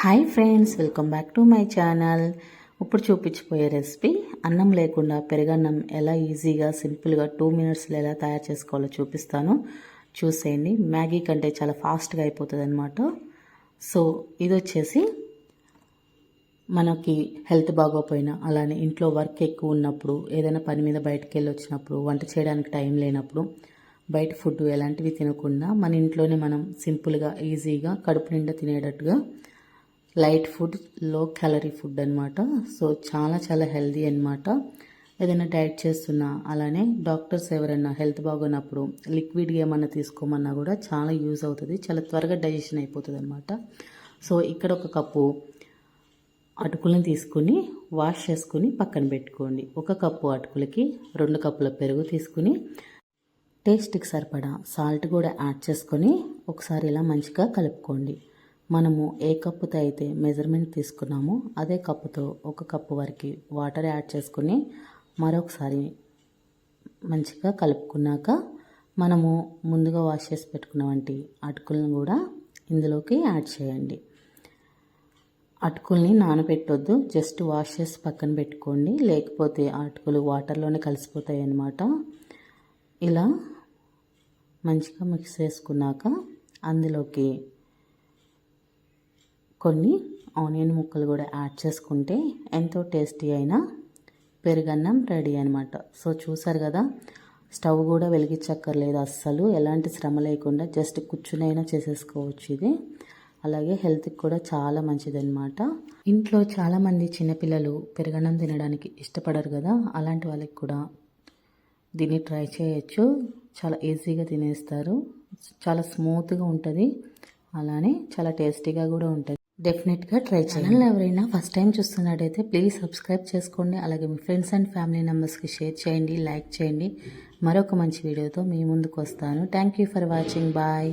Hi friends welcome back to my channel ఇప్పుడు చూపించిపోయే recipe అన్నం లేకుండా పెరుగన్నం ఎలా ఈజీగా సింపుల్గా టూ మినిట్స్లో ఎలా తయారు చేసుకోవాలో చూపిస్తాను. చూసేయండి. మ్యాగీ కంటే చాలా ఫాస్ట్గా అయిపోతుంది అనమాట సో ఇది వచ్చేసి మనకి హెల్త్ బాగోపోయినా అలానే ఇంట్లో వర్క్ ఎక్కువ ఉన్నప్పుడు ఏదైనా పని మీద బయటకు వెళ్ళి వచ్చినప్పుడు వంట చేయడానికి టైం లేనప్పుడు బయట ఫుడ్ ఎలాంటివి తినకుండా మన ఇంట్లోనే మనం సింపుల్గా ఈజీగా కడుపు నిండా తినేటట్టుగా లైట్ ఫుడ్లో క్యాలరీ ఫుడ్ అనమాట సో చాలా చాలా హెల్దీ అనమాట ఏదైనా డైట్ చేస్తున్నా అలానే డాక్టర్స్ ఎవరైనా హెల్త్ బాగున్నప్పుడు లిక్విడ్గా ఏమన్నా తీసుకోమన్నా కూడా చాలా యూజ్ అవుతుంది. చాలా త్వరగా డైజెషన్ అయిపోతుంది అనమాట సో ఇక్కడ ఒక కప్పు అటుకులను తీసుకుని వాష్ చేసుకుని పక్కన పెట్టుకోండి. ఒక కప్పు అటుకులకి రెండు కప్పుల పెరుగు తీసుకుని టేస్ట్కి సరిపడా సాల్ట్ కూడా యాడ్ చేసుకొని ఒకసారి ఇలా మంచిగా కలుపుకోండి. మనము ఏ కప్పుతో అయితే మెజర్మెంట్ తీసుకున్నామో అదే కప్పుతో ఒక కప్పు వరకు వాటర్ యాడ్ చేసుకుని మరొకసారి మంచిగా కలుపుకున్నాక మనము ముందుగా వాష్ చేసి పెట్టుకున్న వంటి అటుకులను కూడా ఇందులోకి యాడ్ చేయండి. అటుకుల్ని నానబెట్టొద్దు జస్ట్ వాష్ చేసి పక్కన పెట్టుకోండి. లేకపోతే అటుకులు వాటర్లోనే కలిసిపోతాయి అన్నమాట. ఇలా మంచిగా మిక్స్ చేసుకున్నాక అందులోకి కొన్ని ఆనియన్ ముక్కలు కూడా యాడ్ చేసుకుంటే ఎంతో టేస్టీ అయిన పెరుగన్నం రెడీ అనమాట సో చూసారు కదా స్టవ్ కూడా వెలిగించక్కర్లేదు అస్సలు. ఎలాంటి శ్రమ లేకుండా జస్ట్ కూర్చునైనా చేసేసుకోవచ్చు ఇది. అలాగే హెల్త్కి కూడా చాలా మంచిదన్నమాట. ఇంట్లో చాలామంది చిన్నపిల్లలు పెరుగన్నం తినడానికి ఇష్టపడరు కదా అలాంటి వాళ్ళకి కూడా దీన్ని ట్రై చేయొచ్చు. చాలా ఈజీగా తినేస్తారు. చాలా స్మూత్గా ఉంటుంది. అలానే చాలా టేస్టీగా కూడా ఉంటుంది. డెఫినెట్గా ట్రై చేయాలి ఎవరైనా ఫస్ట్ టైం చూస్తున్నట్టయితే ప్లీజ్ సబ్స్క్రైబ్ చేసుకోండి. అలాగే మీ ఫ్రెండ్స్ అండ్ ఫ్యామిలీ మెంబర్స్కి షేర్ చేయండి లైక్ చేయండి. మరొక మంచి వీడియోతో మీ ముందుకు వస్తాను. Thank you for watching bye